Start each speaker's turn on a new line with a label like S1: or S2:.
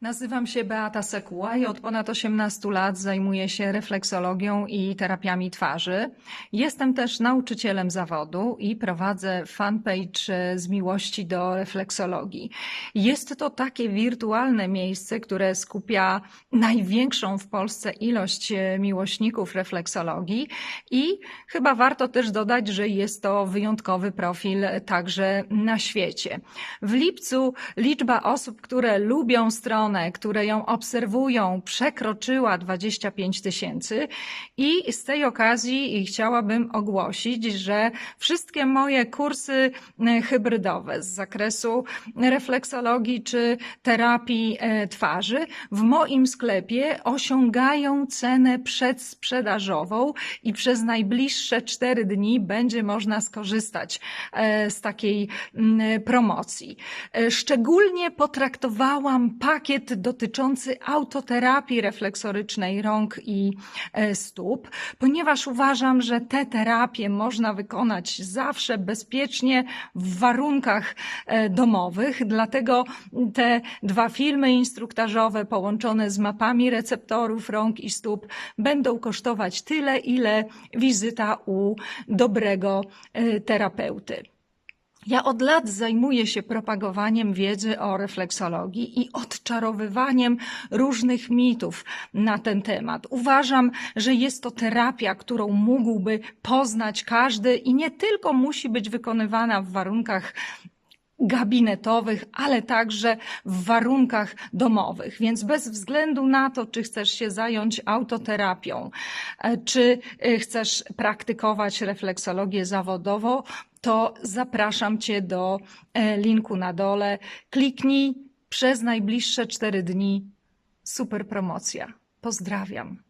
S1: Nazywam się Beata Sekuła i od ponad 18 lat zajmuję się refleksologią i terapiami twarzy. Jestem też nauczycielem zawodu i prowadzę fanpage z miłości do refleksologii. Jest to takie wirtualne miejsce, które skupia największą w Polsce ilość e, miłośników refleksologii i chyba warto też dodać, że jest to wyjątkowy profil także na świecie. W lipcu liczba osób, które lubią stronę, które ją obserwują, przekroczyła 25 tysięcy i z tej okazji chciałabym ogłosić, że wszystkie moje kursy e, hybrydowe z zakresu refleksologii czy terapii e, twarzy w moim sklepie osiągają cenę przedsprzedażową i przez najbliższe 4 dni będzie można skorzystać e, z takiej mm, promocji. Szczególnie potraktowałam pakiet dotyczący autoterapii refleksorycznej rąk i e, stóp, ponieważ uważam, że te terapie można wykonać zawsze bezpiecznie w warunkach e, domowych. Dlatego te dwa filmy instruktażowe połączone z mapami receptorów rąk i stóp będą kosztować tyle, ile wizyta u dobrego e, terapeuty. Ja od lat zajmuję się propagowaniem wiedzy o refleksologii i odczarowywaniem różnych mitów na ten temat. Uważam, że jest to terapia, którą mógłby poznać każdy i nie tylko musi być wykonywana w warunkach gabinetowych, ale także w warunkach domowych. Więc bez względu na to, czy chcesz się zająć autoterapią, e, czy e, chcesz praktykować refleksologię zawodowo, to zapraszam Cię do e, linku na dole. Kliknij przez najbliższe cztery dni. Super promocja. Pozdrawiam.